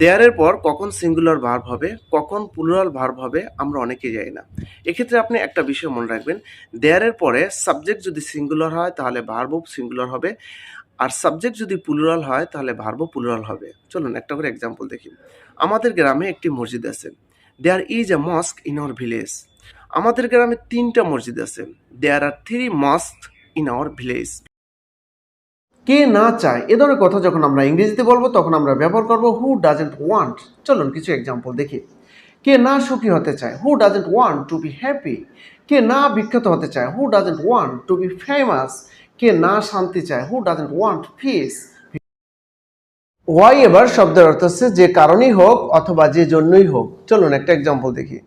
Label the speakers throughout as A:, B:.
A: দেয়ারের পর কখন singular verb হবে, কখন প্লুরাল ভার্ব হবে, আমরা অনেকে জানি না। এক্ষেত্রে আপনি একটা বিষয় মনে রাখবেন, দেয়ারের পরে সাবজেক্ট যদি সিঙ্গুলার হয়, তাহলে ভার্বও সিঙ্গুলার হবে, আর সাবজেক্ট যদি প্লুরাল হয়, তাহলে ভার্বও প্লুরাল হবে। চলুন একটা করে এক্সাম্পল দেখি। আমাদের গ্রামে একটি মসজিদ আছে। There is a mosque in our village আমাদের গ্রামে তিনটা মসজিদ আছে। There are three mosque in our village কে না চায়, এ ধরনের কথা যখন আমরা ইংরেজিতে বলব, তখন আমরা ব্যবহার করব হু ডাজেন্ট ওয়ান্ট চলুন কিছু এক্সাম্পল দেখি। কে না সুখী হতে চায় who doesn't want to be happy কে না বিখ্যাত হতে চায় who doesn't want to be famous কে না শান্তি চায় who doesn't want peace why ever শব্দের অর্থ হচ্ছে যে কারণেই হোক অথবা যে জন্যই হোক। চলুন একটা এক্সাম্পল দেখি।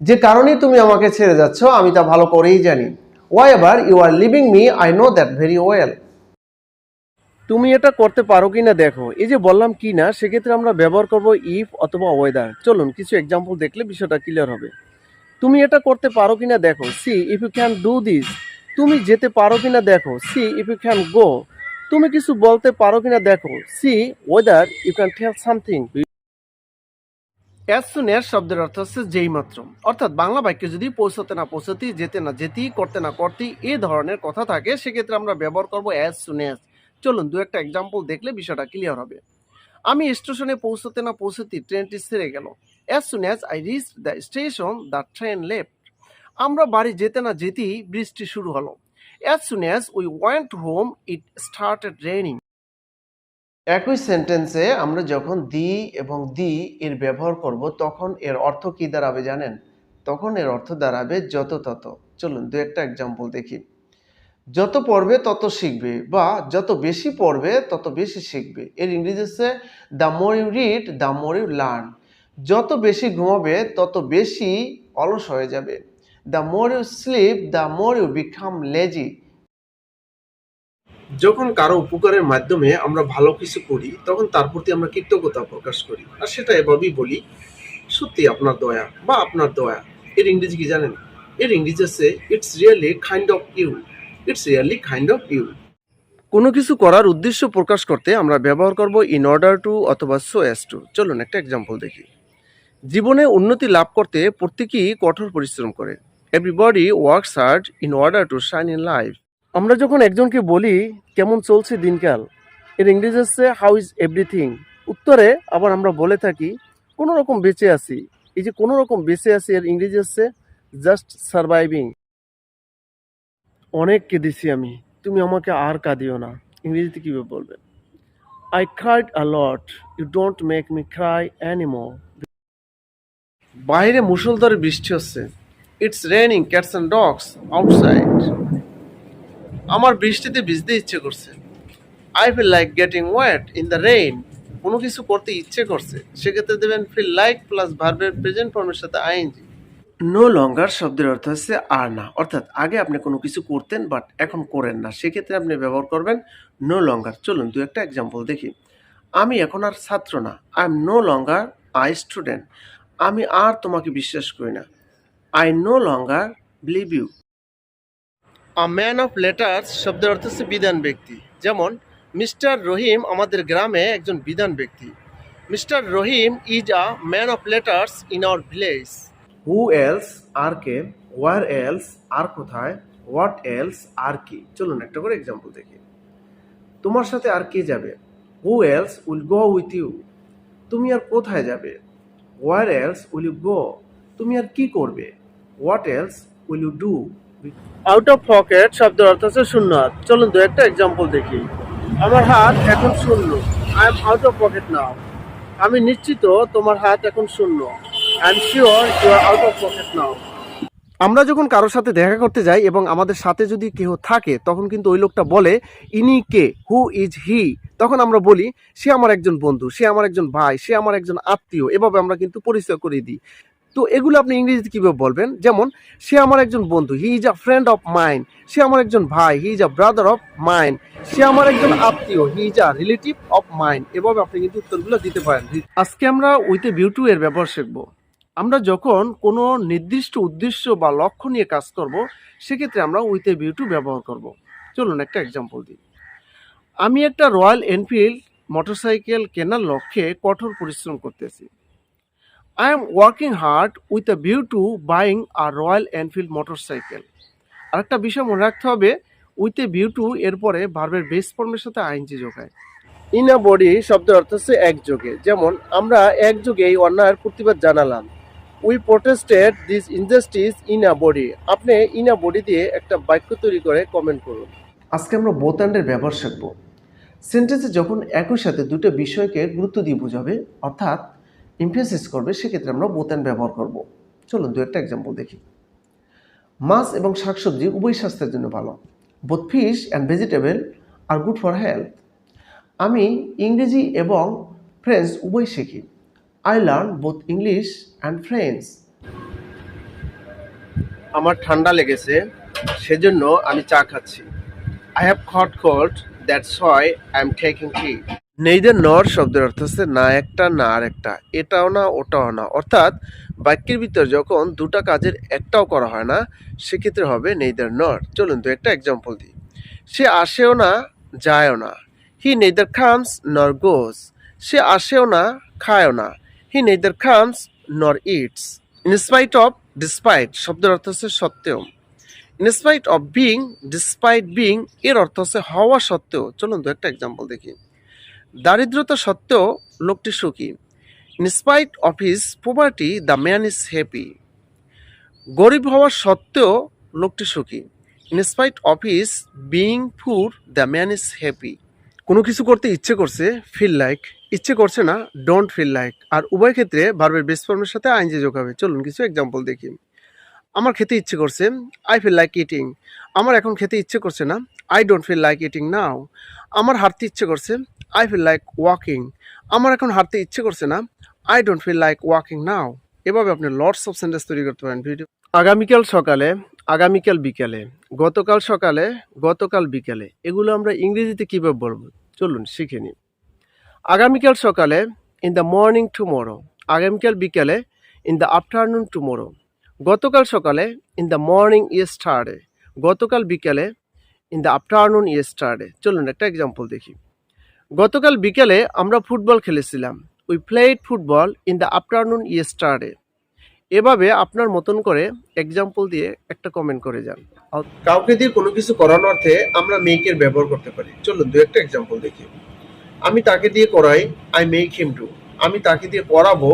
A: যে কারণেই তুমি আমাকে ছেড়ে যাচ্ছ, আমি তা ভালো করেই জানি। Why ever you are leaving me I know that very well তুমি এটা করতে পারো কি না দেখো। এই যে বললাম কি না সেক্ষেত্রে আমরা ব্যবহার করব ইফ অথবা ওয়েদার চলুন, কিছু এক্সাম্পল দেখলে বিষয়টা ক্লিয়ার হবে। তুমি এটা করতে পারো কি না দেখো। See if you can do this তুমি যেতে পারো কি না দেখো। See if you can go তুমি কিছু বলতে পারো কি না দেখো see whether you can tell something as শব্দের অর্থ হচ্ছে যেই মাত্র। অর্থাৎ বাংলা বাক্যে যদি পৌঁছতে না পৌঁছতেই যেতে না যেতেই, করতে না করতেই এই ধরনের কথা থাকে, সেক্ষেত্রে আমরা ব্যবহার করব অ্যাজ সুন চলুন দু একটা এক্সাম্পল দেখলে বিষয়টা ক্লিয়ার হবে। আমি স্টেশনে পৌঁছতে না পৌঁছতেই ট্রেনটি ছেড়ে গেল। As soon as I reach the station the train left আমরা বাড়ি যেতে না যেতেই বৃষ্টি শুরু হলো। As soon as we went home it started raining একই সেন্টেন্সে আমরা যখন দি এবং দি এর ব্যবহার করব, তখন এর অর্থ কী দাঁড়াবে জানেন? তখন এর অর্থ দাঁড়াবে যত তত। চলুন দু একটা এক্সাম্পল দেখি। যত পড়বে তত শিখবে বা যত বেশি পড়বে তত বেশি শিখবে। এর ইংরেজি হচ্ছে the more you read the more you learn যত বেশি ঘুমাবে, তত বেশি অলস হয়ে যাবে। The more you sleep the more you become lazy যখন কারও উপকারের মাধ্যমে আমরা ভালো কিছু করি, তখন তার প্রতি আমরা কৃতজ্ঞতা প্রকাশ করি। আর সেটা এভাবেই বলি, সত্যি আপনার দয়া বা আপনার দয়া। এর ইংরেজি কি জানেন? এর ইংরেজি আছে it's really kind of you it's really kind of you কোনো কিছু করার উদ্দেশ্য প্রকাশ করতে আমরা ব্যবহার করব ইন অর্ডার টু অথবা সো অ্যাস টু চলুন একটা এক্সাম্পল দেখি। জীবনে উন্নতি লাভ করতে প্রত্যেকেই কঠোর পরিশ্রম করে। Everybody works hard in order to shine in life আমরা যখন একজনকে বলি, কেমন চলছে দিনকাল? এর ইংরেজি হচ্ছে হাউ ইজ এভরিথিং উত্তরে আবার আমরা বলে থাকি, কোনো রকম বেঁচে আছি। এই যে কোনো রকম বেঁচে আছি, এর ইংরেজি হচ্ছে জাস্ট সারভাইভিং অনেক কেঁদেছি আমি। তুমি আমাকে আর কাঁদিও না। ইংরেজিতে কীভাবে বলবে? I cried lot you don't make me cry anymore বাইরে মুষলধারে বৃষ্টি হচ্ছে। It's raining cats and dogs outside আমার বৃষ্টিতে ভিজতে ইচ্ছে করছে। I feel like getting wet in the rain কোনো কিছু করতে ইচ্ছে করছে। সেক্ষেত্রে দেবেন ফিল লাইক প্লাস ভার্বের প্রেজেন্ট ফর্মের সাথে আইএনজি নো লঙ্গার শব্দের অর্থ হচ্ছে আর না। অর্থাৎ আগে আপনি কোনো কিছু করতেন বাট এখন করেন না। সেক্ষেত্রে আপনি ব্যবহার করবেন নো লঙ্গার চলুন দু একটা এক্সাম্পল দেখি। আমি এখন আর ছাত্র না। I am no longer I student আমি আর তোমাকে বিশ্বাস করি না। I no longer believe you a man of letters শব্দের অর্থ হচ্ছে বিধান ব্যক্তি। যেমন মিস্টার রহিম আমাদের গ্রামে একজন বিধান ব্যক্তি। Mister Rahim is a man of letters in our village who else আর কে ওয়ার এলস আর কোথায়? হোয়াট এলস আর কি? চলুন একটা করে এক্সাম্পল দেখি। তোমার সাথে আর কে যাবে? Who else will go with you তুমি আর কোথায় যাবে? Where else will you go তুমি আর কি করবে? What else will you do out of pocket শব্দের অর্থ হচ্ছে শূন্য হাত চলুন দু একটা এক্সাম্পল দেখি। আমার হাত এখন শূন্য। I am out of pocket now আমি নিশ্চিত তোমার হাত এখন শূন্য। অফ আমরা যখন কারোর সাথে দেখা করতে যাই এবং আমাদের সাথে যদি কেউ থাকে, তখন কিন্তু ওই লোকটা বলে, ইনি কে? হু ইজ হি তখন আমরা বলি, সে আমার একজন বন্ধু, সে আমার একজন ভাই, সে আমার একজন আত্মীয়। এভাবে আমরা কিন্তু পরিচয় করে দিই। তো এগুলো আপনি ইংরেজিতে কীভাবে বলবেন? যেমন, সে আমার একজন বন্ধু he is a friend of mine সে আমার একজন ভাই he is a brother of mine সে আমার একজন আত্মীয় he is a relative of mine এভাবে আপনি কিন্তু উত্তরগুলো দিতে পারেন। আজকে আমরা উইথ এ বিউটু এর ব্যবহার শিখব। আমরা যখন কোনো নির্দিষ্ট উদ্দেশ্য বা লক্ষ্য নিয়ে কাজ করব, সেক্ষেত্রে আমরা উইথ এ বিউটু ব্যবহার করব। চলুন একটা এক্সাম্পল দিই। আমি একটা রয়্যাল এনফিল্ড মোটরসাইকেল কেনার লক্ষ্যে কঠোর পরিশ্রম করতেছি। I am working hard with a view to buying a Royal Enfield motorcycle আরেকটা বিষয় মনে রাখতে হবে উইথ এ ভিউ টু এরপরে ভার্বের বেস ফর্মের সাথে আইনজি যোগায়। ইন আ বডি শব্দের অর্থ হচ্ছে একযোগে। যেমন, আমরা একযোগে এই অন্যায়ের প্রতিবাদ জানালাম। We protested this injustice in a body আপনি ইন আ বডি দিয়ে একটা বাক্য তৈরি করে কমেন্ট করুন। আজকে আমরা বোথ অ্যান্ডের ব্যবহার শিখব। সেন্টেন্সে যখন একই সাথে দুটো বিষয়কে গুরুত্ব দিয়ে বোঝাবে, অর্থাৎ ইমফেসিস করবে, সেক্ষেত্রে আমরা অ্যান্ড ব্যবহার করব। চলুন দু একটা এক্সাম্পল দেখি। মাছ এবং শাকসবজি উভয় স্বাস্থ্যের জন্য ভালো। Both fish and vegetable are good for health আমি ইংরেজি এবং ফ্রেঞ্চ উভয় শিখি। I learn both English and French আমার ঠান্ডা লেগেছে, সেজন্য আমি চা খাচ্ছি। I have hot cold that's why I am taking tea neither nor শব্দের অর্থ হচ্ছে না একটা, না আর একটা এটাও না, ওটাও না। অর্থাৎ বাক্যের ভিতর যখন দুটা কাজের একটাও করা হয় না, সেক্ষেত্রে হবে নেইদার নর। চলুন তো একটা এক্সাম্পল দিই। সে আসেও না, যায়ও না। হি নেইদার খামস নর গোস সে আসেও না, খায়ও না। হি নেইদার খামস নর ইটস ইনস্পাইট অফ ডিসপাইট শব্দের অর্থ হচ্ছে সত্ত্বেও। In spite of being despite being এর অর্থ হচ্ছে হওয়া সত্ত্বেও। চলুন তো একটা এক্সাম্পল দেখি। দারিদ্রতা সত্ত্বেও লোকটি সুখী। In spite of his poverty the man is happy গরিব হওয়া সত্ত্বেও লোকটি সুখী। In spite of his being poor the man is happy কোনো কিছু করতে ইচ্ছে করছে ফিল লাইক ইচ্ছে করছে না ডোন্ট ফিল লাইক আর উভয় ক্ষেত্রে ভার্বের বেস ফর্মের সাথে আইনজি যোগ হবে। চলুন কিছু এক্সাম্পল দেখি। আমার খেতে ইচ্ছে করছে আই ফিল লাইক ইটিং আমার এখন খেতে ইচ্ছে করছে না I don't feel like eating now আমার হাঁটতে ইচ্ছে করছে আই ফিল লাইক ওয়াকিং আমার এখন হাঁটতে ইচ্ছে করছে না I don't feel like walking now এভাবে আপনি লর্ডস অফ সেন্টেন্স তৈরি করতে পারেন ভিডিও আগামীকাল সকালে, আগামীকাল বিকেলে, গতকাল সকালে, গতকাল বিকেলে, এগুলো আমরা ইংরেজিতে কীভাবে বলব? চলুন শিখে নিই। আগামীকাল সকালে ইন দ্য মর্নিং টুমোরো আগামীকাল বিকেলে ইন দ্য আফটারনুন টুমোরো গতকাল সকালে ইন দ্য মর্নিং ইয়েস্টারডে গতকাল বিকেলে ইন দ্য আফটারনুন ইয়েস্টারডে চলুন একটা এক্সাম্পল দেখি। গতকাল বিকেলে আমরা ফুটবল খেলেছিলাম। We played football in the afternoon yesterday এভাবে আপনার মতন করে এক্সাম্পল দিয়ে একটা কমেন্ট করে যান। কাউকে দিয়ে কোনো কিছু করানোর অর্থে আমরা মেকের ব্যবহার করতে পারি। চলুন দু একটা এক্সাম্পল দেখি। আমি তাকে দিয়ে করাই আই মেক হিম ডু আমি তাকে দিয়ে করাবো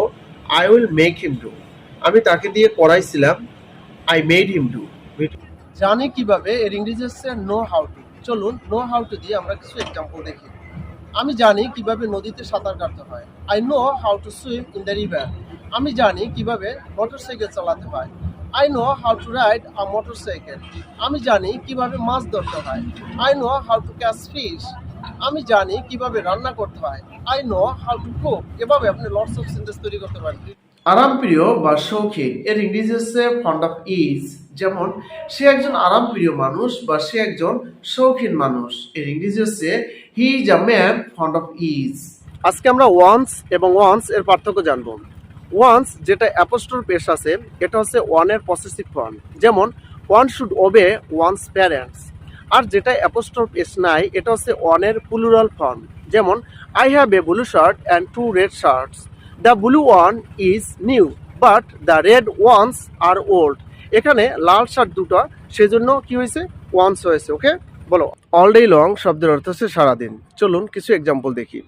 A: I will make him do আমি তাকে দিয়ে করাইছিলাম আই মেড হিম ডু জানি কীভাবে, এর ইংরেজি হচ্ছে নো হাউ টু চলুন নো হাউ টু দিয়ে আমরা কিছু এক্সাম্পল দেখি। আমি জানি কীভাবে নদীতে সাঁতার কাটতে হয়। I know how to swim in the river আমি জানি কীভাবে মোটরসাইকেল চালাতে হয়। I know how to ride a motorcycle আমি জানি কীভাবে মাছ ধরতে হয়। I know how to catch fish আমি জানি কীভাবে রান্না করতে হয়। I know how to cook এভাবে আপনি লটস অফ সেন্টেন্স তৈরি করতে পারেন। আরামপ্রিয় বা শৌখিন, এর ইংরেজি হচ্ছে ফন্ড অফ ইজ যেমন, সে একজন আরামপ্রিয় মানুষ বা সে একজন শৌখিন মানুষ। এর ইংরেজি হচ্ছে he is a man fond of is আজকে আমরা ওয়ান্স এবং ওয়ান্স এর পার্থক্য জানব। ওয়ান্স যেটা অ্যাপোস্টোর পেশ আছে, এটা হচ্ছে ওয়ানের পসেসিভ ফর্ম যেমন one should obey one's parents আর যেটা অ্যাপোস্টোর পেশ নাই, এটা হচ্ছে ওয়ানের প্লুরাল ফর্ম যেমন I have a blue shirt and two red shirts the blue one is new but the red ones are old এখানে লাল shirt দুটো, সেজন্য কি হয়েছে? ওয়ান্স হয়েছে ওকে বলো। অল ডে লং শব্দের অর্থ হচ্ছে সারাদিন। চলুন কিছু এক্সাম্পল দেখি।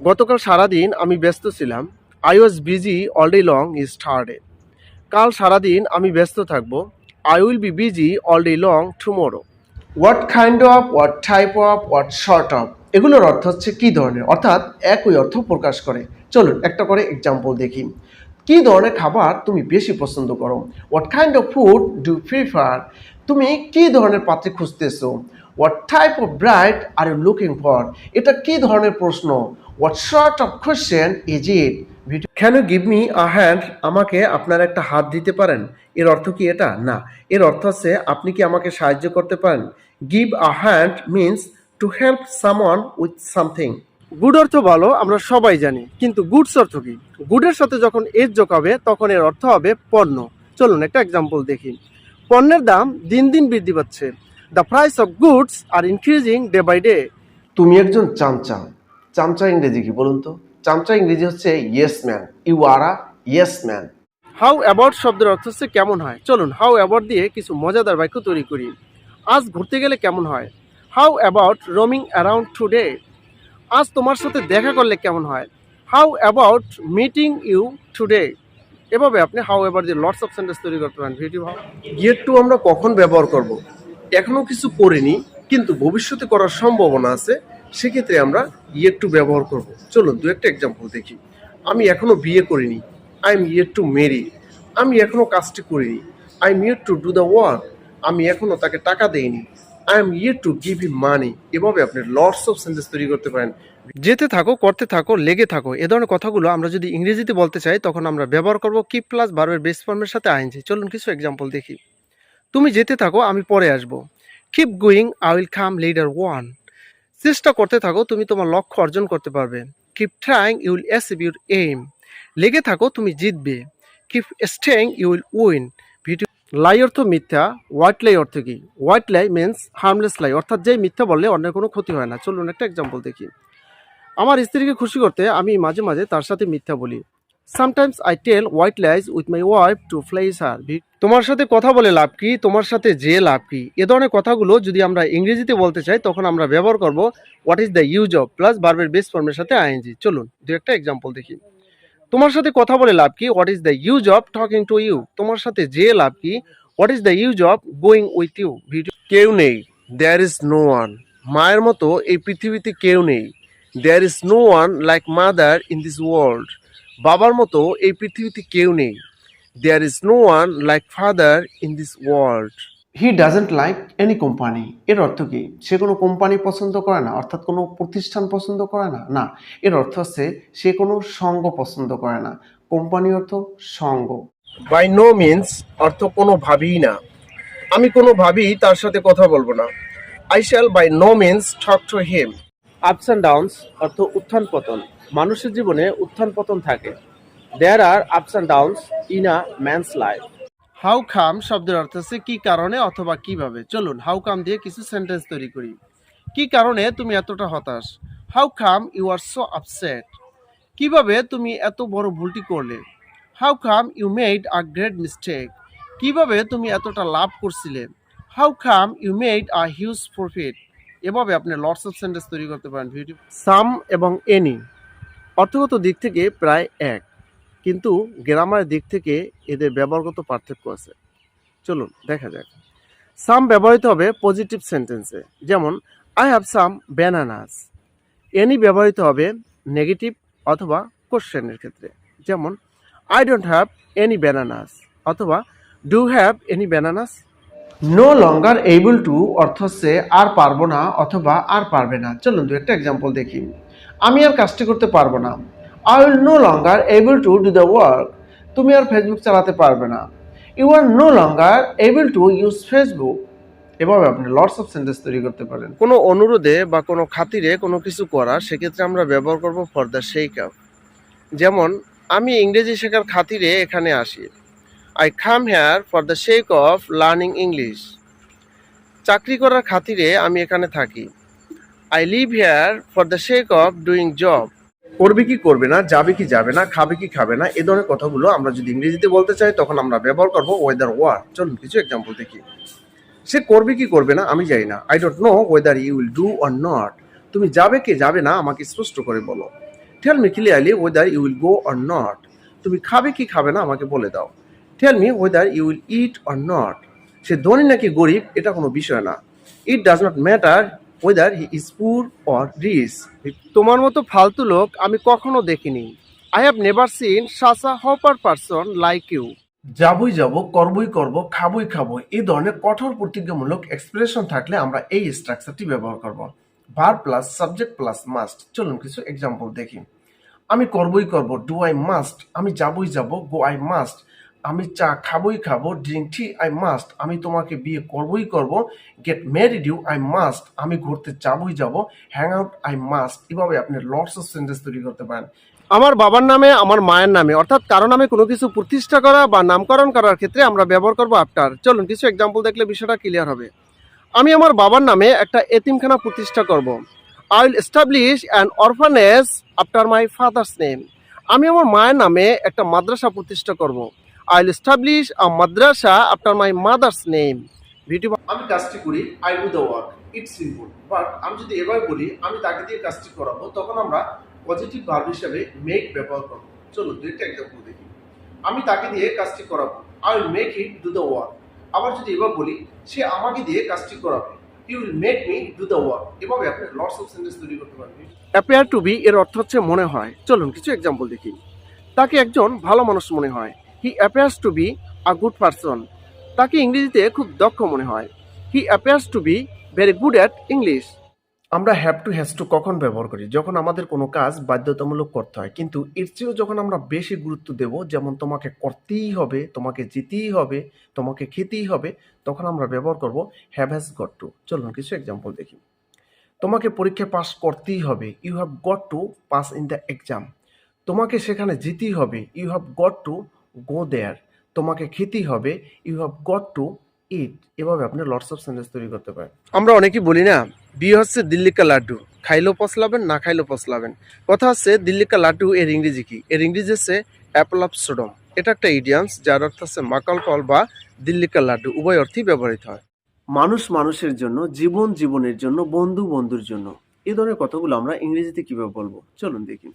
A: গতকাল সারাদিন আমি ব্যস্ত ছিলাম। I was busy all day long is থার্ডে কাল সারাদিন আমি ব্যস্ত থাকব। I will be busy all day long tomorrow what kind of what type of what sort of এগুলোর অর্থ হচ্ছে কী ধরনের? অর্থাৎ একই অর্থ প্রকাশ করে। চলুন একটা করে এক্সাম্পল দেখি। কি ধরনের খাবার তুমি বেশি পছন্দ করো? What kind of food do prefer তুমি কি ধরনের পাত্রে খুঁজতেছো? What type of bride are you looking for এটা কি ধরনের প্রশ্ন? What sort of question is it can you give me a hand আমাকে আপনার একটা হাত দিতে পারেন? এর অর্থ কি এটা? না। এর অর্থ হচ্ছে আপনি কি আমাকে সাহায্য করতে পারেন? Give a hand means to help someone with something good অর্থ ভালো আমরা সবাই জানি কিন্তু গুডস অর্থ কি? গুডের সাথে যখন এজ যোগ হবে তখন এর অর্থ হবে পণ্য। চলুন একটা এক্সাম্পল দেখি। পণ্যের দাম দিন দিন বৃদ্ধি পাচ্ছে। The price of goods are increasing day by day তুমি একজন চামচা। চামচা ইংরেজি কি বলুন তো? চামচা ইংরেজি হচ্ছে yes man you are a yes man how about শব্দের অর্থ হচ্ছে কেমন হয়? চলুন হাউ অ্যাবাউট দিয়ে কিছু মজাদার বাক্য তৈরি করি। আজ ঘুরতে গেলে কেমন হয়? How about roaming around today আজ তোমার সাথে দেখা করলে কেমন হয়? How about meeting you today এভাবে আপনি হাউ এভার দিয়ে লটস অফ সেন্টেন্স তৈরি করতে পারেন ভিডিও গেট টু আমরা কখন ব্যবহার করব? এখনও কিছু করিনি, কিন্তু ভবিষ্যতে করার সম্ভাবনা আছে, সেক্ষেত্রে আমরা ইয়েট টু ব্যবহার করব। চলুন দু একটা এক্সাম্পল দেখি। আমি এখনও বিয়ে করিনি I am yet to marry আমি এখনও কাজটি করিনি I am yet to do the work আমি এখনও তাকে টাকা দেইনি। I am yet to give him money এভাবে আপনি লটস অফ সেন্টেন্স তৈরি করতে পারেন। যেতে থাকো, করতে থাকো, লেগে থাকো, এ ধরনের কথাগুলো আমরা যদি ইংরেজিতে বলতে চাই, তখন আমরা ব্যবহার করব কি প্লাস ভার্বের বেস ফর্মের সাথে আইনজি চলুন কিছু এক্সাম্পল দেখি। তুমি যেতে থাকো, আমি পরে আসব। Keep going I will come later on চেষ্টা করতে থাকো, তুমি তোমার লক্ষ্য অর্জন করতে পারবে। Keep trying you will achieve your aim লেগে থাকো, তুমি জিতবে। Keep staying you will win lie অর্থ মিথ্যা হোয়াইট লাই অর্থ কি? White lie means harmless lie অর্থাৎ যেই মিথ্যা বললে অন্যের কোনো ক্ষতি হয় না। চলুন একটা এক্সাম্পল দেখি। আমার স্ত্রীকে খুশি করতে আমি মাঝে মাঝে তার সাথে মিথ্যা বলি। Sometimes I tell white lies with my wife to please her তোমার সাথে কথা বলে লাভ কি? তোমার সাথে যে লাভ কি? এ ধরনের কথাগুলো যদি আমরা ইংরেজিতে বলতে চাই, তখন আমরা ব্যবহার করব what is the use of plus বার্বের base ফর্মের সাথে আইএনজি চলুন, দু একটা এক্সাম্পল দেখি। তোমার সাথে কথা বলে লাভ কি? What is the use of talking to you তোমার সাথে যে লাভ কি? What is the use of going with you video কেউ নেই। দেয়ার ইজ নো ওয়ান মায়ের মতো এই পৃথিবীতে কেউ নেই। There is no one like mother in this world বাবার মতো এই পৃথিবীতে কেউ নেই। There is no one like father in this world he doesn't like any company এর অর্থ কি? সে কোনো কোম্পানি পছন্দ করে না অর্থাৎ কোনো প্রতিষ্ঠান পছন্দ করে না? না এর অর্থ হচ্ছে সে কোনো সঙ্গ পছন্দ করে না। কোম্পানি অর্থ সঙ্গ। বাই নো মিন্স অর্থ কোনো ভাবেই না। আমি কোনো ভাবেই তার সাথে কথা বলব না। I shall by no means talk to him ups and downs অর্থ উত্থান পতন। মানুষের জীবনে উত্থান পতন থাকে। There are ups and downs in a man's life how come শব্দের অর্থ হচ্ছে কি কারণে অথবা কীভাবে? চলুন হাউ কাম দিয়ে কিছু সেন্টেন্স তৈরি করি। কি কারণে তুমি এতটা হতাশ? How come you R so upset কীভাবে তুমি এত বড় ভুলটি করলে? How come you made a great mistake কীভাবে তুমি এতটা লাভ করছিলে? How come you made a huge profit এভাবে আপনি লটস অফ সেন্টেন্স তৈরি করতে পারেন ভিডিও সাম এবং এনি অর্থগত দিক থেকে প্রায় এক। কিন্তু গ্রামারের দিক থেকে এদের ব্যবহারগত পার্থক্য আছে। চলুন, দেখা যাক। সাম ব্যবহৃত হবে পজিটিভ সেন্টেন্সে যেমন I have some bananas any ব্যবহৃত হবে নেগেটিভ অথবা কোশ্চেনের ক্ষেত্রে, যেমন I don't have any bananas অথবা do have any bananas no longer able to অর্থ হচ্ছে, আর পারব না অথবা, আর পারবে না চলুন দু একটা এক্সাম্পল দেখি। আমি আর কাজটি করতে পারব না। I will no longer able to do the work তুমি আর ফেসবুক চালাতে পারবে না। You are no longer able to use Facebook এভাবে আপনি লটস অফ সেন্টেন্স তৈরি করতে পারেন। কোনো অনুরোধে বা কোনো খাতিরে কোনো কিছু করা, সেক্ষেত্রে আমরা ব্যবহার করব ফর দ্য শেক অফ যেমন, আমি ইংরেজি শেখার খাতিরে এখানে আসি। I come here for the sake of learning English চাকরি করার খাতিরে আমি এখানে থাকি। I live here for the sake of doing job করবে কি করবে না, যাবে কি যাবে না, খাবে কি খাবে না এই ধরনের কথাগুলো আমরা যদি ইংরেজিতে বলতে চাই, তখন আমরা ব্যবহার করব ওয়েদার ওয়ার চলুন কিছু এক্সাম্পল দেখি। সে করবে কি করবে না, আমি জানি না। I don't know whether you will do or not তুমি যাবে কি যাবে না, আমাকে স্পষ্ট করে বলো। Tell me clearly whether you will go or not তুমি খাবে কি খাবে না, আমাকে বলে দাও। Tell me whether you will eat or not সে ধনী নাকি গরিব, এটা কোনো বিষয় না। It does not matter whether he is poor or rich তোমার মতো ফালতু লোক আমি কখনো দেখিনি। I have never seen such a hopper person like you যাবই যাব করবই করব খাবই খাব এই ধরনের কঠোর প্রতিজ্ঞামূলক এক্সপ্রেশন থাকলে আমরা এই স্ট্রাকচারটি ব্যবহার করব। Verb plus subject plus must চলুন কিছু এক্সাম্পল দেখি। আমি করবই করব ডু আই মাস্ট আমি যাবই যাব গো আই মাস্ট আমি চা খাবই খাব ড্রিঙ্ক টি আই মাস্ট আমি তোমাকে বিয়ে করবই করব get married you I must আমি ঘুরতে যাবই যাব হ্যাং আউট আই মাস্ট এভাবে আপনি লটস অফ সেন্টেন্স তৈরি করতে পারেন। আমার বাবার নামে, আমার মায়ের নামে, অর্থাৎ কারও নামে কোনো কিছু প্রতিষ্ঠা করা বা নামকরণ করার ক্ষেত্রে আমরা ব্যবহার করব আফটার চলুন, কিছু এক্সাম্পল দেখলে বিষয়টা ক্লিয়ার হবে। আমি আমার বাবার নামে একটা এতিমখানা প্রতিষ্ঠা করব। I will establish an orphanage after my father's name আমি আমার মায়ের নামে একটা মাদ্রাসা প্রতিষ্ঠা করব। I will establish a madrasa after my mother's name video আমি কাজটি করি I do the work it's simple but আমি যদি এবার বলি আমি তাকে দিয়ে কাজটি করাবো তখন আমরা পজিটিভ ভার্ব হিসাবে মেক ব্যবহার করব। চলো দুইটা এক্সাম্পল দেখি। আমি তাকে দিয়ে কাজটি করাবো। I will make it do the work আবার যদি এবার বলি সে আমাকে দিয়ে কাজটি করাবে। You will make me do the work এভাবে আপনি লটস অফ সেন্টেন্স তৈরি করতে পারবেন। অ্যাপিয়ার টু বি এর অর্থ হচ্ছে মনে হয়। চলুন কিছু এক্সাম্পল দেখি। তাকে একজন ভালো মানুষ মনে হয়। He appears to be a good person তাকে ইংরেজিতে খুব দক্ষ মনে হয়। He appears to be very good at English আমরা হ্যাভ টু হ্যাজ টু কখন ব্যবহার করি? যখন আমাদের কোনো কাজ বাধ্যতামূলক করতে হয়। কিন্তু এর চেয়েও যখন আমরা বেশি গুরুত্ব দেব, যেমন তোমাকে করতেই হবে, তোমাকে যেতেই হবে, তোমাকে খেতেই হবে, তখন আমরা ব্যবহার করব হ্যাভ হ্যাজ গট টু চলুন কিছু এক্সাম্পল দেখি। তোমাকে পরীক্ষায় পাস করতেই হবে। You have got to pass in the exam তোমাকে সেখানে যেতেই হবে। You have got to go there তোমাকে খেতেই হবে। You have got to eat এভাবে আপনি লটস অফ সেন্টেন্স তৈরি করতে পারেন। আমরা অনেকেই বলি না বিয়ে হচ্ছে দিল্লি কা লাড্ডু। খাইলেও পচলাবেন না খাইলেও পচলাবেন। কথা হচ্ছে দিল্লি কা লাড্ডু এর ইংরেজি কি? এর ইংরেজি হচ্ছে অ্যাপল অফ সোডম এটা একটা ইডিয়ামস যার অর্থ হচ্ছে মাকাল কল বা দিল্লি কা লাড্ডু। উভয় অর্থেই ব্যবহৃত হয়। মানুষ মানুষের জন্য জীবন জীবনের জন্য বন্ধু বন্ধুর জন্য। এ ধরনের কথাগুলো আমরা ইংরেজিতে কীভাবে বলব? চলুন দেখি।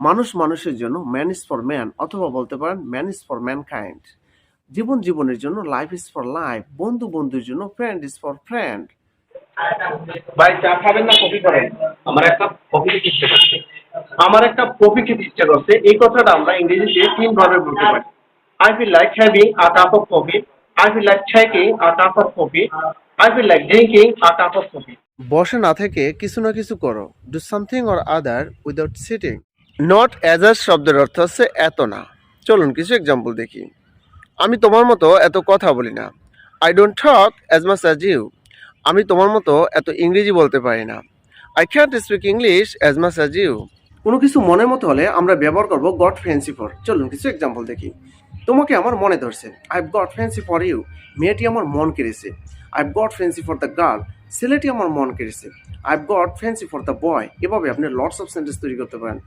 A: মানুষ মানুষের জন্য ম্যান ইজ ফর ম্যান অথবা বলতে পারেন man is for mankind জীবন জীবনের জন্য লাইফ ইজ ফর লাইফ বন্ধু বন্ধুর জন্য ফ্রেন্ড ইজ ফর ফ্রেন্ড
B: ভাই চা খাবেন না কফি খাবেন? আমার একটা কফি খেতে ইচ্ছে করছে। আমার একটা কফি খেতে ইচ্ছে করছে। এই কথাটা আমরা ইংরেজিতে তিন ভাবে বলতে পারি। I feel like having a cup of coffee I feel like taking a cup of coffee I feel like drinking a cup of coffee
A: বসে না থেকে কিছু না কিছু করো। Do something or other without sitting not as a শব্দের অর্থ হচ্ছে এত না। চলুন কিছু এক্সাম্পল দেখি। আমি তোমার মতো এত কথা বলি না। I don't talk as much as you আমি তোমার মতো এত ইংরেজি বলতে পারি না। I can't speak English as much as you কোনো কিছু মনের মতো হলে আমরা ব্যবহার করব গড ফ্যান্সি ফর চলুন কিছু এক্সাম্পল দেখি। তোমাকে আমার মনে ধরছে। I got fancy for you মেয়েটি আমার মন কেড়েছে। I got fancy for the girl ছেলেটি আমার মন কেড়েছে। I got fancy for the boy এভাবে আপনি লটস অফ সেন্টেন্স তৈরি করতে পারেন।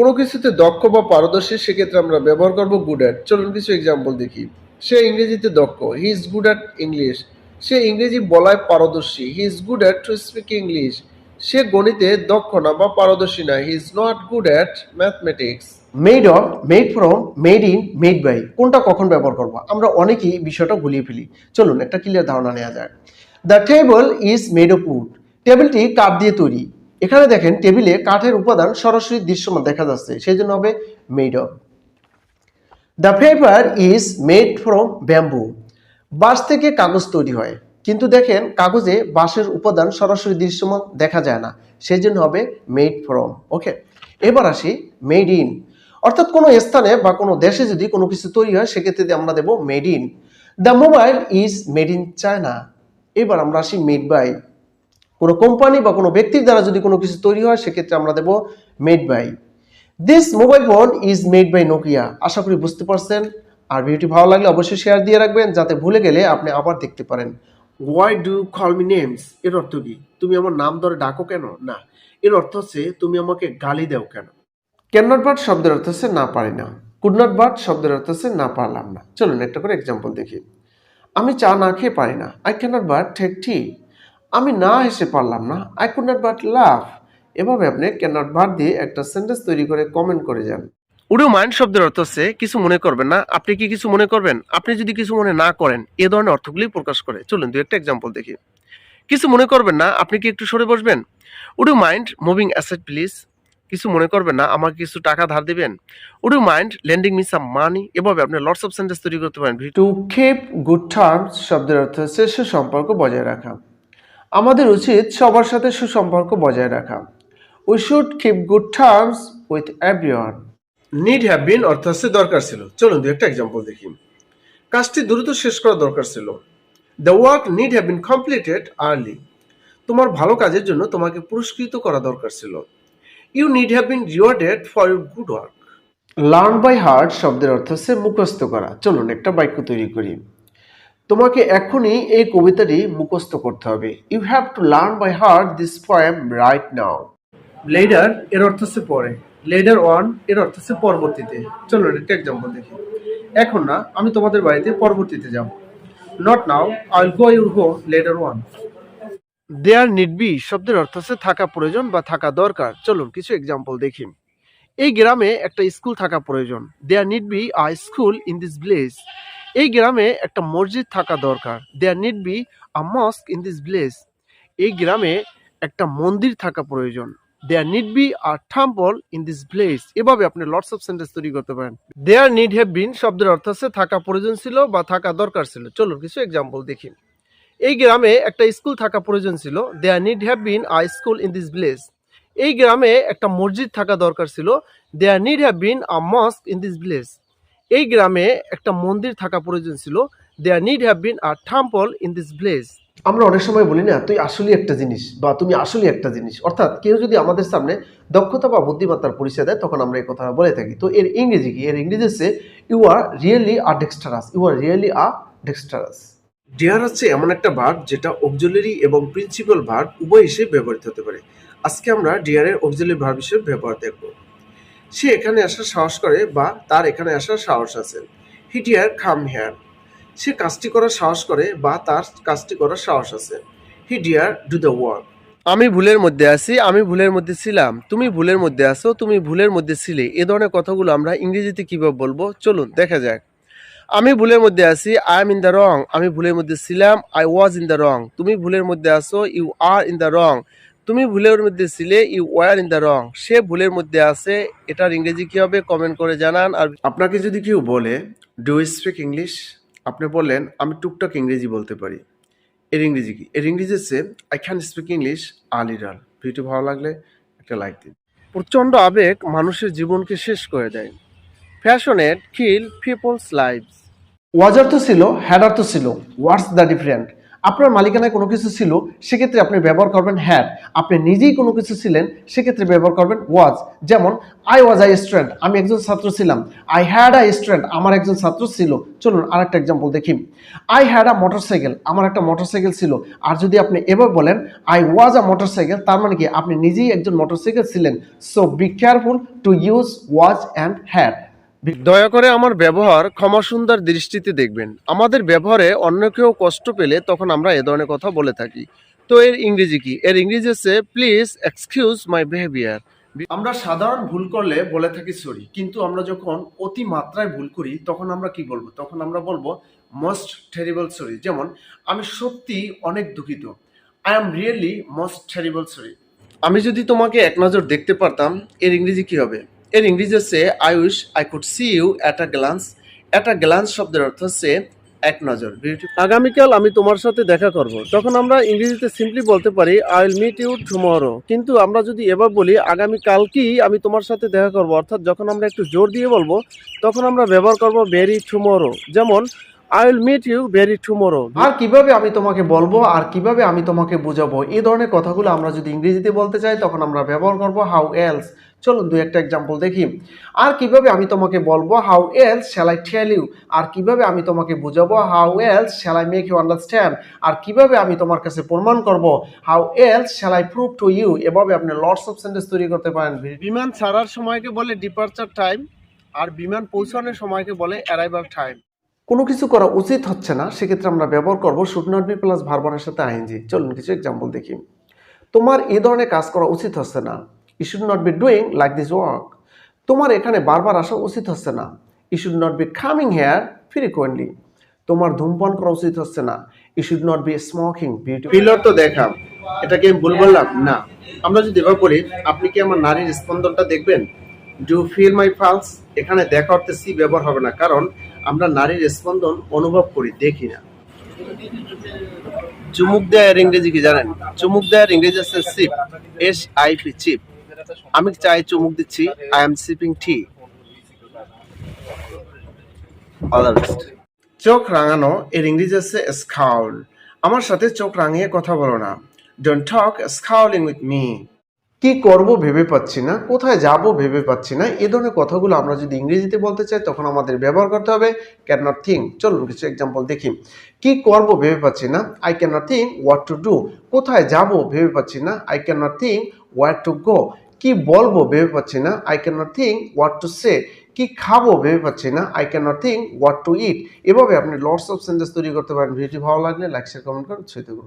A: কোনো কিছুতে দক্ষ বা পারদর্শী সেক্ষেত্রে আমরা ব্যবহার করব গুড অ্যাট চলুন কিছু এক্সাম্পল দেখি। সে ইংরেজিতে দক্ষ। He is good at English সে ইংরেজি বলায় পারদর্শী। He is good at to speak English সে গণিতে দক্ষ না বা পারদর্শী না। He is not good at mathematics made of made from made in made by কোনটা কখন ব্যবহার করব? আমরা অনেকেই বিষয়টা গুলিয়ে ফেলি। চলুন একটা ক্লিয়ার ধারণা নেওয়া যায় the table is made of wood টেবিলটি কাঠ দিয়ে তৈরি। এখানে দেখেন টেবিলে কাঠের উপাদান সরাসরি দৃশ্যমান দেখা যাচ্ছে, সেই জন্য হবে made of the paper is made from bamboo বাঁশ থেকে কাগজ তৈরি হয়। কিন্তু দেখেন কাগজে বাঁশের উপাদান সরাসরি দৃশ্যমান দেখা যায় না, সেই জন্য হবে মেড ফ্রম ওকে এবার আসি মেড ইন অর্থাৎ কোনো স্থানে বা কোনো দেশে যদি কোনো কিছু তৈরি হয়, সেক্ষেত্রে আমরা দেবো made in the mobile is made in China এবার আমরা আসি মেড বাই কোনো কোম্পানি বা কোনো ব্যক্তির দ্বারা যদি কোনো কিছু তৈরি হয় সেক্ষেত্রে আমরা দেবো made by this mobile phone is made by Nokia আশা করি বুঝতে পারছেন। আর ভিডিওটি ভালো লাগলে অবশ্যই শেয়ার দিয়ে রাখবেন যাতে ভুলে গেলে আপনি আবার দেখতে পারেন। Why do call me names এর অর্থ কি? তুমি আমার নাম ধরে ডাকো কেন? না। এর অর্থ হচ্ছে তুমি আমাকে গালি দাও কেন? ক্যান নট বাট শব্দের অর্থ হচ্ছে না পারি না। কুড নট বাট শব্দের অর্থ হচ্ছে না পারলাম না। চলুন একটা করে এক্সাম্পল দেখি। আমি চা না খেয়ে পারি না। I can not but take tea আমি না হেসে পারলাম না। I could not but laugh এভাবে আপনি ক্যান নট বাট দিয়ে একটা সেন্টেন্স তৈরি করে কমেন্ট করে যান। উডু মাইন্ড শব্দের অর্থ হচ্ছে কিছু মনে করবেন না। আপনি কি কিছু মনে করবেন? আপনি যদি কিছু মনে না করেন এ ধরনের অর্থগুলি প্রকাশ করে। চলুন দু একটা এক্সাম্পল দেখি। কিছু মনে করবেন না আপনি কি একটু সরে বসবেন? Would you mind moving a seat please. কিছু মনে করবেন না আমাকে কিছু টাকা ধার দিবেন? Would you mind lending me some money. এভাবে আপনি লটস অফ সেন্টেন্স তৈরি করতে পারেন। টু কিপ গুড টার্মস শব্দের অর্থ হচ্ছে সুসম্পর্ক বজায় রাখা। আমাদের উচিত সবার সাথে সুসম্পর্ক বজায় রাখা। We should keep good terms with everyone need have been অর্থ হচ্ছে দরকার ছিল। চলুন দু একটা এক্সাম্পল দেখি। কাজটি দ্রুত শেষ করা দরকার ছিল। The work need have been completed early তোমার ভালো কাজের জন্য তোমাকে পুরস্কৃত করা দরকার ছিল। You need have been rewarded for your good work learn by heart শব্দের অর্থ হচ্ছে মুখস্থ করা। চলুন একটা বাক্য তৈরি করি। তোমাকে এখনই এই কবিতাটি মুখস্থ করতে হবে। You have to learn by heart this poem right now later এর অর্থ হচ্ছে পরে। লেডার ওয়ানের অর্থ হচ্ছে পরবর্তীতে। চলো একটা এক্সাম্পল দেখি। এখন না আমি তোমাদের বাড়িতে পরবর্তীতে যাব। Not now I will go your go later one there need be শব্দের অর্থ হচ্ছে থাকা প্রয়োজন বা থাকা দরকার। চলুন কিছু এক্সাম্পল দেখি। এই গ্রামে একটা স্কুল থাকা প্রয়োজন। There need be a school in this village এই গ্রামে একটা মসজিদ থাকা দরকার। There need be a mosque in this village এই গ্রামে একটা মন্দির থাকা প্রয়োজন। There need be a temple in this village এভাবে আপনি লটস অফ সেন্টেন্স তৈরি করতে পারেন। দেয়ার নিড হ্যাভ বিন শব্দের অর্থ হচ্ছে থাকা প্রয়োজন ছিল বা থাকা দরকার ছিল। চলুন কিছু এক্সাম্পল দেখি। এই গ্রামে একটা স্কুল থাকা প্রয়োজন ছিল। There need have been a school in this village এই গ্রামে একটা মসজিদ থাকা দরকার ছিল। There need have been a mosque in this village এই গ্রামে একটা মন্দির থাকা প্রয়োজন ছিল। There need have been a temple in this village আমরা অনেক সময় বলি না তুই আসলে একটা জিনিস বা তুমি আসলে একটা জিনিস। অর্থাৎ কেউ যদি আমাদের সামনে দক্ষতা বা বুদ্ধিমত্তার পরিচয় দেয় তখন আমরা এই কথা বলে থাকি। তো এর ইংরেজি কি? এর ইংরেজি হচ্ছে you are really a dexterous you are really a dexterous dare হচ্ছে এমন একটা ভার্ব যেটা অক্সিলারি এবং প্রিন্সিপাল ভার্ব উভয় হিসেবে ব্যবহৃত হতে পারে। আজকে আমরা ডিয়ারের অক্সিলারি ভার্ব হিসেবে ব্যবহার দেখব। সে এখানে আসার সাহস করে বা তার এখানে আসার সাহস আছে। He deer come here. সে কাজটি করার সাহস করে বা তার কাজটি করার সাহস আছে। He dare do the work. আমি ভুলের মধ্যে আছি, আমি ভুলের মধ্যে ছিলাম। তুমি ভুলের মধ্যে আছো, তুমি ভুলের মধ্যে ছিলে। এ ধরনের কথাগুলো আমরা ইংরেজিতে কীভাবে বলব? চলুন, দেখা যাক। আমি ভুলের মধ্যে আছি I am in the wrong আমি ভুলের মধ্যে ছিলাম I was in the wrong তুমি ভুলের মধ্যে আছো you are in the wrong তুমি ভুলের মধ্যে ছিলে you were in the wrong সে ভুলের মধ্যে আছে এটার ইংরেজি কি হবে? কমেন্ট করে জানান। আর আপনাকে যদি কেউ বলে ডু স্পিক ইংলিশ আপনি বললেন আমি টুকটাক ইংরেজি বলতে পারি। এর ইংরেজি কি? এর ইংরেজি হচ্ছে I can speak English a little video ভালো লাগলে একটা লাইক দিন। প্রচণ্ড আবেগ মানুষের জীবনকে শেষ করে দেয়। ফ্যাশনেট কিল পিপলস লাইভস ওয়াজার তো ছিল হ্যাডার তো ছিল। হোয়াটস দ্য ডিফারেন্ট আপনার মালিকানায় কোনো কিছু ছিল, সেক্ষেত্রে আপনি ব্যবহার করবেন হ্যাড আপনি নিজেই কোনো কিছু ছিলেন, সেক্ষেত্রে ব্যবহার করবেন ওয়াজ। যেমন আই ওয়াজ আই স্টুডেন্ট আমি একজন ছাত্র ছিলাম। আই হ্যাড আই স্টুডেন্ট আমার একজন ছাত্র ছিল। চলুন আর একটা এক্সাম্পল দেখি। আই হ্যাড আ মোটরসাইকেল আমার একটা মোটরসাইকেল ছিল। আর যদি আপনি এবার বলেন আই ওয়াজ আ মোটরসাইকেল তার মানে কি? আপনি নিজেই একজন মোটরসাইকেল ছিলেন। So be careful to use was and had দয়া করে আমার ব্যবহার ক্ষমা সুন্দর দৃষ্টিতে দেখবেন। আমাদের ব্যবহারে অন্য কেউ কষ্ট পেলে তখন আমরা এ ধরনের কথা বলে থাকি। তো এর ইংরেজি কি? এর ইংরেজি হচ্ছে প্লিজ এক্সকিউজ মাই বিহেভিয়ার আমরা সাধারণ ভুল করলে বলে থাকি সরি কিন্তু আমরা যখন অতি মাত্রায় ভুল করি, তখন আমরা কি বলব? তখন আমরা বলব মোস্ট টেরিবল সরি যেমন, আমি সত্যি অনেক দুঃখিত। I am really most terrible sorry আমি যদি তোমাকে এক নজর দেখতে পারতাম, এর ইংরেজি কি হবে? এর ইংরেজি হচ্ছে I wish I could see you at a glance at a glance শব্দের অর্থ হচ্ছে এক নজর। আগামীকাল আমি তোমার সাথে দেখা করব। তখন আমরা ইংরেজিতে সিম্পলি বলতে পারি I will meet you tomorrow কিন্তু আমরা যদি এবার বলি আগামী কালকেই আমি তোমার সাথে দেখা করব অর্থাৎ যখন আমরা একটু জোর দিয়ে বলব তখন আমরা ব্যবহার করব ভেরি টুমরো যেমন I will meet you very tomorrow আর কীভাবে আমি তোমাকে বলব আর কীভাবে আমি তোমাকে বোঝাবো এই ধরনের কথাগুলো আমরা যদি ইংরেজিতে বলতে চাই তখন আমরা ব্যবহার করব হাউ এলস চলুন দুই একটা এক্সাম্পল দেখি। আর কীভাবে আমি তোমাকে বলব how else shall I tell you আর কীভাবে আমি তোমাকে বুঝাবো how else shall I make you understand আর কীভাবে আমি তোমার কাছে প্রমাণ করব how else shall I prove to you এভাবে আপনি লর্ডস অফ সেন্টেন্স তৈরি করতে পারেন। বিমান ছাড়ার সময়কে বলে ডিপার্চার টাইম আর বিমান পৌঁছানোর সময়কে বলে অ্যারাইভাল টাইম কোনো কিছু করা উচিত হচ্ছে না সেক্ষেত্রে আমরা ব্যবহার করব শুড নট বি প্লাস ভার্বনের সাথে আইনজি চলুন কিছু এক্সাম্পল দেখি। তোমার এই ধরনের কাজ করা উচিত হচ্ছে না। You should not be doing like this work তোমার এখানে বারবার আসা উচিত হচ্ছে না। You should not be coming here frequently তোমার ধূমপান করা উচিত হচ্ছে না। You should not be smoking ফিলর তো দেখা এটা কি আমি ভুল বললাম? না। আমরা যদি এবার বলি, আপনি কি আমার নারীর স্পন্দনটা দেখবেন? ডু ফিল মাই পালস এখানে দেখা অর্থে সি ব্যবহার হবে না। কারণ আমরা নারীর স্পন্দন অনুভব করি, দেখি না। চুমুক দেয়ার ইংরেজি কি জানেন? চুমুক দেয়ার ইংরেজি আছে sip S I P sip আমি চাই চুমুক দিচ্ছি। আই এম সিপিং টি চোখ রাঙানো, এর ইংরেজি আছে স্কাউল আমার সাথে চোখ রাঙিয়ে কথা বলো না। Don't talk scowling with me কি করব ভেবে পাচ্ছি না, কোথায় যাব ভেবে পাচ্ছি না। এ ধরনের কথাগুলো আমরা যদি ইংরেজিতে বলতে চাই, তখন আমাদের ব্যবহার করতে হবে ক্যান নট থিঙ্ক চলুন কিছু এক্সাম্পল দেখি। কি করব ভেবে পাচ্ছি না I cannot think what to do কোথায় যাব ভেবে পাচ্ছি না I cannot think where to go কি বলব ভেবে পাচ্ছি না। I cannot think what to say কি খাব ভেবে পাচ্ছি না। I cannot think what to eat এভাবে আপনি লর্ডস অফ সেন্টেন্স তৈরি করতে পারেন। ভিডিওটি ভালো লাগলে লাইক শেয়ার কমেন্ট করুন ছুঁতে করুন।